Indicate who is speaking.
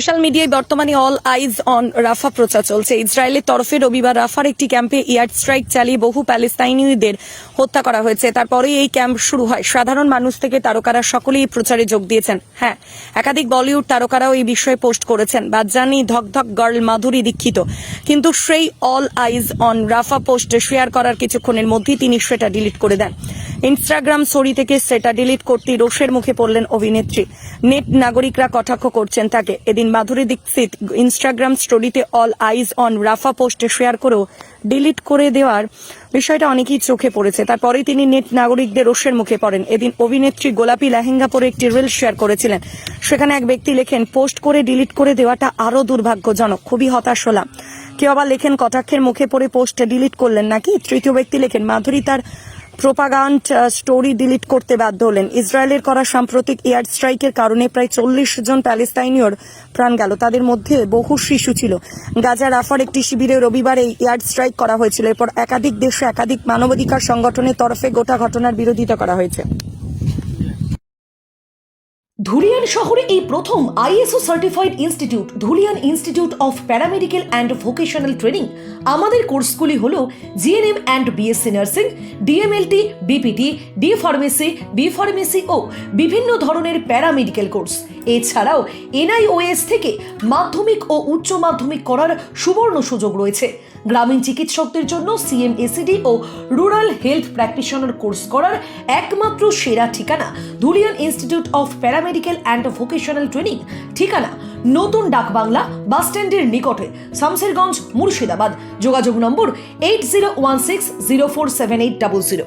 Speaker 1: Social মিডিয়ায় বর্তমানে all eyes on রাফা প্রচার চলছে। ইসরায়েলের তরফে রবিবার রাফার একটি ক্যাম্পে এয়ার স্ট্রাইক চালিয়ে বহু প্যালেস্তাইনিদের হত্যা করা হয়েছে। তারপরেই এই ক্যাম্প শুরু হয়। সাধারণ মানুষ থেকে তারকারা সকলেই প্রচারে যোগ দিয়েছেন। হ্যাঁ একাধিক বলিউড তারকারাও এই বিষয়ে পোস্ট করেছেন। বাদজানি, ধকধক গার্ল, মাধুরী দীক্ষিত। কিন্তু সেই all eyes on Rafah post share করার কিছুক্ষণের মধ্যেই তিনি সেটা ডিলিট করে দেন। ইনস্টাগ্রাম স্টোরি থেকে সেটা ডিলিট করতে রোষের মুখে পড়লেন অভিনেত্রী। নেট নাগরিকরা কটাক্ষ করছেন তাকে। এদিন মাধুরী দীক্ষিত ইনস্টাগ্রাম স্টোরিতে অল আইজ অন রাফা পোস্টে শেয়ার করেও ডিলিট করে দেওয়ার বিষয়টা অনেকেই চোখে পড়েছে। তারপরে তিনি নেট নাগরিকদের রোষের মুখে পড়েন। এদিন অভিনেত্রী গোলাপি লেহেঙ্গা পরে একটি রিল শেয়ার করেছিলেন। সেখানে এক ব্যক্তি লেখেন পোস্ট করে ডিলিট করে দেওয়াটা আরও দুর্ভাগ্যজনক। খুবই হতাশ হলাম। কেউ আবার লেখেন, কটাক্ষের মুখে পড়ে পোস্ট ডিলিট করলেন নাকি? তৃতীয় ব্যক্তি লেখেন, মাধুরী তার প্রোপাগান্ড স্টোরি ডিলিট করতে বাধ্য হলেন। ইসরায়েলের করা সাম্প্রতিক এয়ার স্ট্রাইকের কারণে প্রায় চল্লিশ জন প্যালেস্তাইনীয়র প্রাণ গেল। তাদের মধ্যে বহু শিশু ছিল। গাজা রাফার একটি শিবিরে রবিবার এই এয়ার স্ট্রাইক করা হয়েছিল। এরপর একাধিক দেশে একাধিক মানবাধিকার সংগঠনের তরফে গোটা ঘটনার বিরোধিতা করা হয়েছে।
Speaker 2: ধুলিয়ান শহরে এই প্রথম ISO certified institute, Dhulian institute of paramedical and vocational training. আমাদের কোর্সগুলি হল GNM and BSc nursing, DMLT, BPT D pharmacy B pharmacy ও বিভিন্ন ধরনের প্যারামেডিক্যাল কোর্স। এছাড়াও এনআইওএস থেকে মাধ্যমিক ও উচ্চ মাধ্যমিক করার সুবর্ণ সুযোগ রয়েছে। গ্রামীণ চিকিৎসকদের জন্য সিএমএসিডি ও রুরাল হেলথ প্র্যাকটিশনার কোর্স করার একমাত্র সেরা ঠিকানা Dhulian institute of paramedical and vocational training ঠিকানা নতুন ডাকবাংলা বাস স্ট্যান্ডের নিকটে, শামসেরগঞ্জ, মুর্শিদাবাদ। যোগাযোগ number eight zero one six zero four seven eight double zero